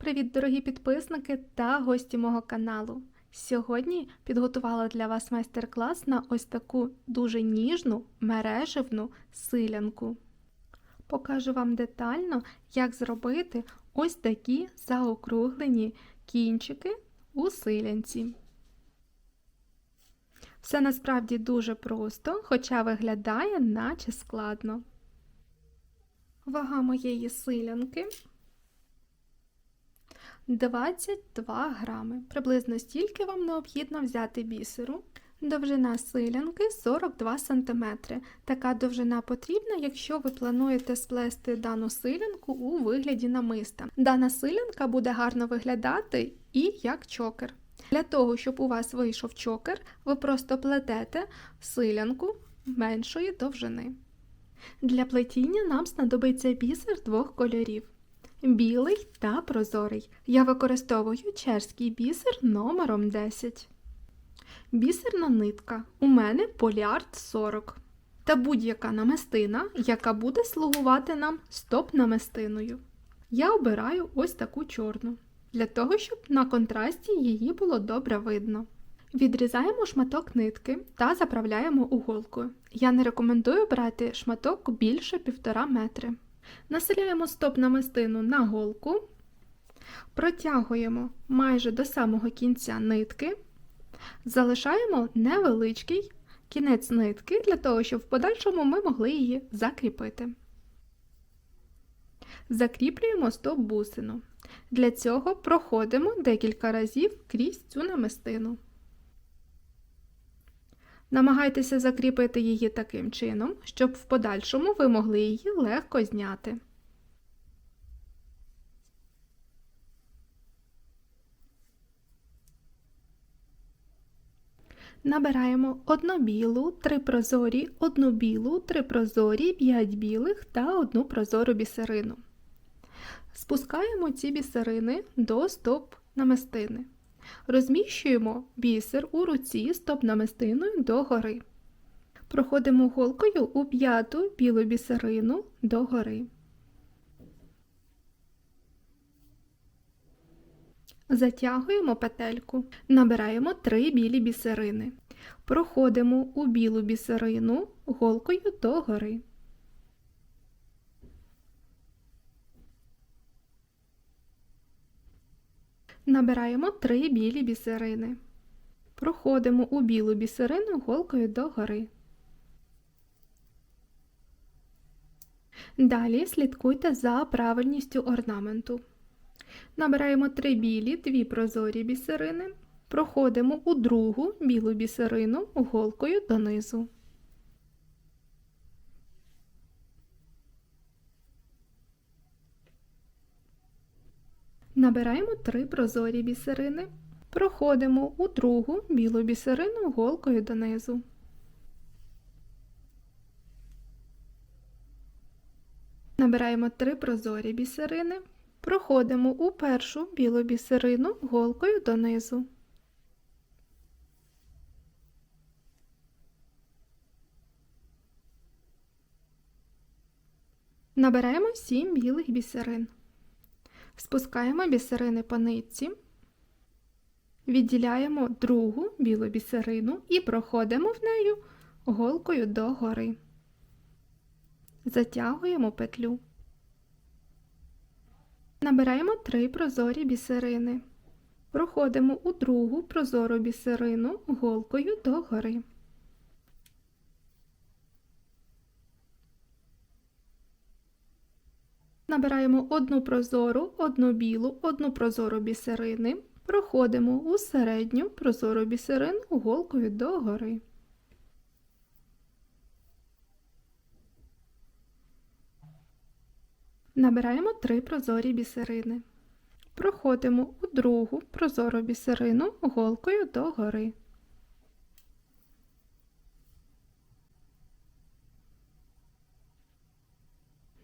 Привіт, дорогі підписники та гості мого каналу. Сьогодні підготувала для вас майстер-клас на ось таку дуже ніжну мережевну силянку. Покажу вам детально, як зробити ось такі заокруглені кінчики у силянці. Все насправді дуже просто, хоча виглядає наче складно. Вага моєї силянки 22 грами. Приблизно стільки вам необхідно взяти бісеру. Довжина силянки 42 см. Така довжина потрібна, якщо ви плануєте сплести дану силянку у вигляді намиста. Дана силянка буде гарно виглядати і як чокер. Для того, щоб у вас вийшов чокер, ви просто плетете силянку меншої довжини. Для плетіння нам знадобиться бісер двох кольорів білий та прозорий. Я використовую чешський бісер номером 10. Бісерна нитка. У мене поліард 40. Та будь-яка намистина, яка буде слугувати нам стоп-намистиною. Я обираю ось таку чорну, для того, щоб на контрасті її було добре видно. Відрізаємо шматок нитки та заправляємо уголкою. Я не рекомендую брати шматок більше 1,5 метри. Населяємо стоп намистину на голку, протягуємо майже до самого кінця нитки, залишаємо невеличкий кінець нитки для того, щоб в подальшому ми могли її закріпити. Закріплюємо стоп бусину. Для цього проходимо декілька разів крізь цю намистину. Намагайтеся закріпити її таким чином, щоб в подальшому ви могли її легко зняти. Набираємо одну білу, три прозорі, одну білу, три прозорі, п'ять білих та одну прозору бісерину. Спускаємо ці бісерини до стоп намистини. Розміщуємо бісер у руці стоп-намистиною догори. Проходимо голкою у п'яту білу бісерину догори. Затягуємо петельку, набираємо три білі бісерини. Проходимо у білу бісерину голкою догори. Набираємо три білі бісерини. Проходимо у білу бісерину голкою догори. Далі слідкуйте за правильністю орнаменту. Набираємо три білі, дві прозорі бісерини. Проходимо у другу білу бісерину голкою донизу. Набираємо три прозорі бісерини, проходимо у другу білу бісерину голкою донизу. Набираємо три прозорі бісерини, проходимо у першу білу бісерину голкою донизу. Набираємо сім білих бісерин. Спускаємо бісерини по нитці, відділяємо другу білу бісерину і проходимо в нею голкою догори. Затягуємо петлю. Набираємо три прозорі бісерини. Проходимо у другу прозору бісерину голкою догори. Набираємо одну прозору, одну білу, одну прозору бісерини, проходимо у середню прозору бісерину голкою догори. Набираємо три прозорі бісерини. Проходимо у другу прозору бісерину голкою догори.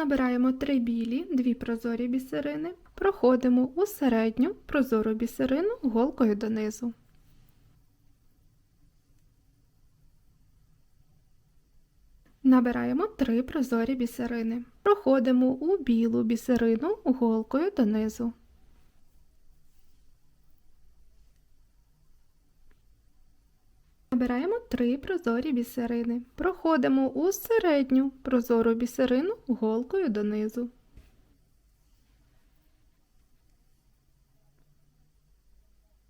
Набираємо три білі, дві прозорі бісерини, проходимо у середню прозору бісерину голкою донизу. Набираємо три прозорі бісерини. Проходимо у білу бісерину голкою донизу. Набираємо три прозорі бісерини. Проходимо у середню прозору бісерину голкою донизу.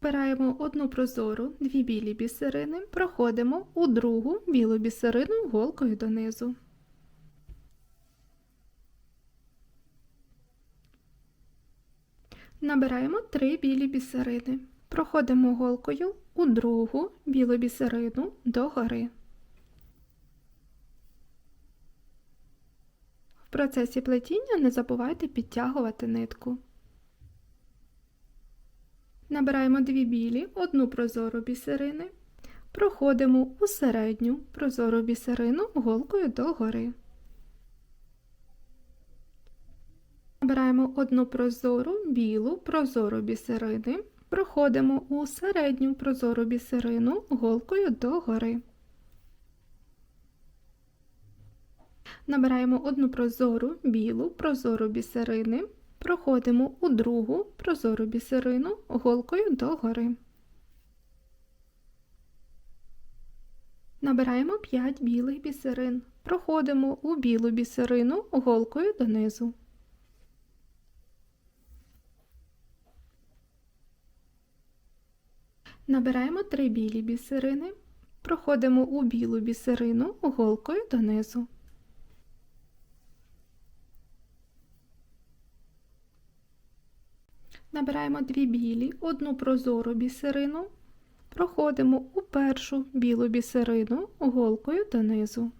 Набираємо одну прозору, дві білі бісерини, проходимо у другу білу бісерину голкою донизу. Набираємо три білі бісерини. Проходимо голкою у другу білу бісерину догори. В процесі плетіння не забувайте підтягувати нитку. Набираємо дві білі, одну прозору бісерини. Проходимо у середню прозору бісерину голкою догори. Набираємо одну прозору білу прозору бісерини. Проходимо у середню прозору бісерину голкою догори. Набираємо одну прозору білу прозору бісерини. Проходимо у другу прозору бісерину голкою догори. Набираємо 5 білих бісерин. Проходимо у білу бісерину голкою донизу. Набираємо 3 білі бісерини. Проходимо у білу бісерину голкою донизу. Набираємо дві білі, одну прозору бісерину, проходимо у першу білу бісерину голкою донизу.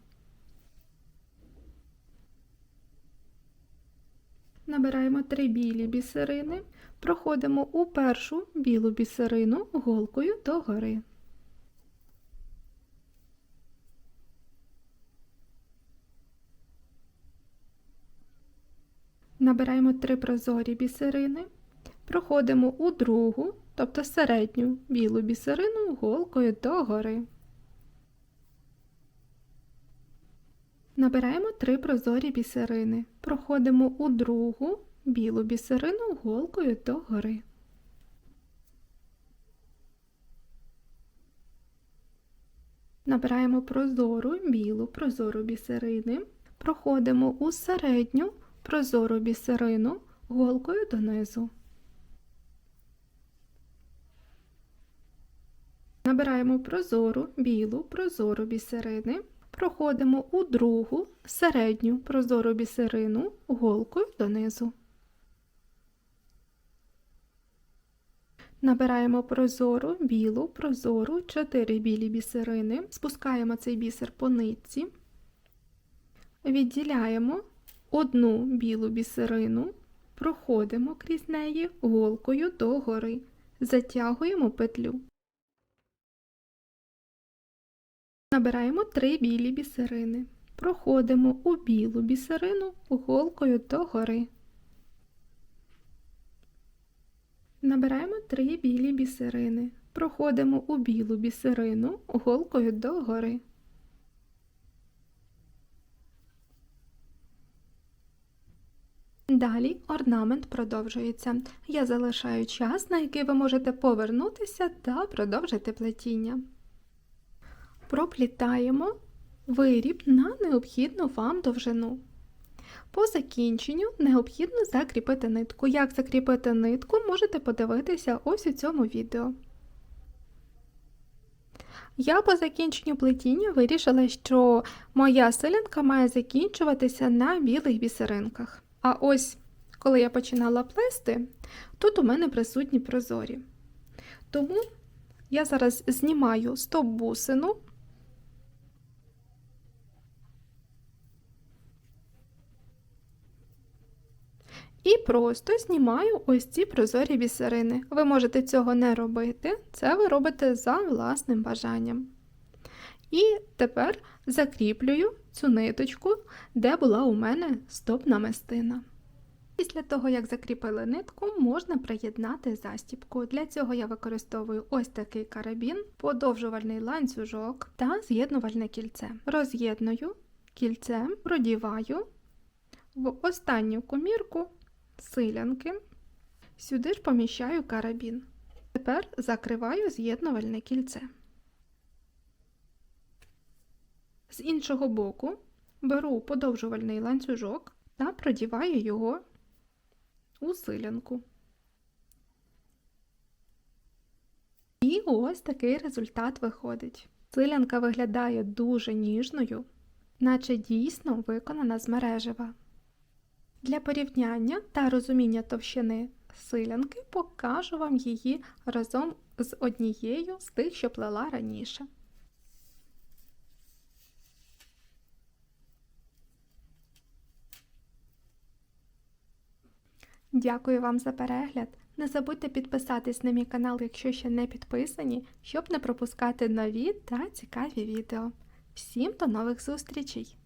Набираємо три білі бісерини, проходимо у першу білу бісерину голкою догори. Набираємо три прозорі бісерини, проходимо у другу, тобто середню білу бісерину голкою догори. Набираємо три прозорі бісерини, проходимо у другу білу бісерину голкою догори. Набираємо прозору білу прозору бісерини, проходимо у середню прозору бісерину голкою донизу. Набираємо прозору білу прозору бісерини, проходимо у другу середню прозору бісерину голкою донизу. Набираємо прозору білу прозору 4 білі бісерини, спускаємо цей бісер по нитці, відділяємо одну білу бісерину, проходимо крізь неї голкою догори, затягуємо петлю. Набираємо три білі бісерини. Проходимо у білу бісерину голкою догори. Набираємо три білі бісерини. Проходимо у білу бісерину голкою догори. Далі орнамент продовжується. Я залишаю час, на який ви можете повернутися та продовжити плетіння. Проплітаємо виріб на необхідну вам довжину. По закінченню необхідно закріпити нитку. Як закріпити нитку, можете подивитися ось у цьому відео. Я по закінченню плетіння вирішила, що моя селянка має закінчуватися на білих бісеринках. А ось, коли я починала плести, тут у мене присутні прозорі. Тому я зараз знімаю стоп-бусину І просто знімаю ось ці прозорі бісерини. Ви можете цього не робити, це ви робите за власним бажанням. І тепер закріплюю цю ниточку, де була у мене стоп-намистина. Після того, як закріпили нитку, можна приєднати застібку. Для цього я використовую ось такий карабін, подовжувальний ланцюжок та з'єднувальне кільце. Роз'єдную кільце, продіваю в останню комірку силянки. Сюди ж поміщаю карабін. Тепер закриваю з'єднувальне кільце. З іншого боку беру подовжувальний ланцюжок та продіваю його у силянку. І ось такий результат виходить. Силянка виглядає дуже ніжною, наче дійсно виконана з мережева. Для порівняння та розуміння товщини силянки покажу вам її разом з однією з тих, що плела раніше. Дякую вам за перегляд. Не забудьте підписатись на мій канал, якщо ще не підписані, щоб не пропускати нові та цікаві відео. Всім до нових зустрічей!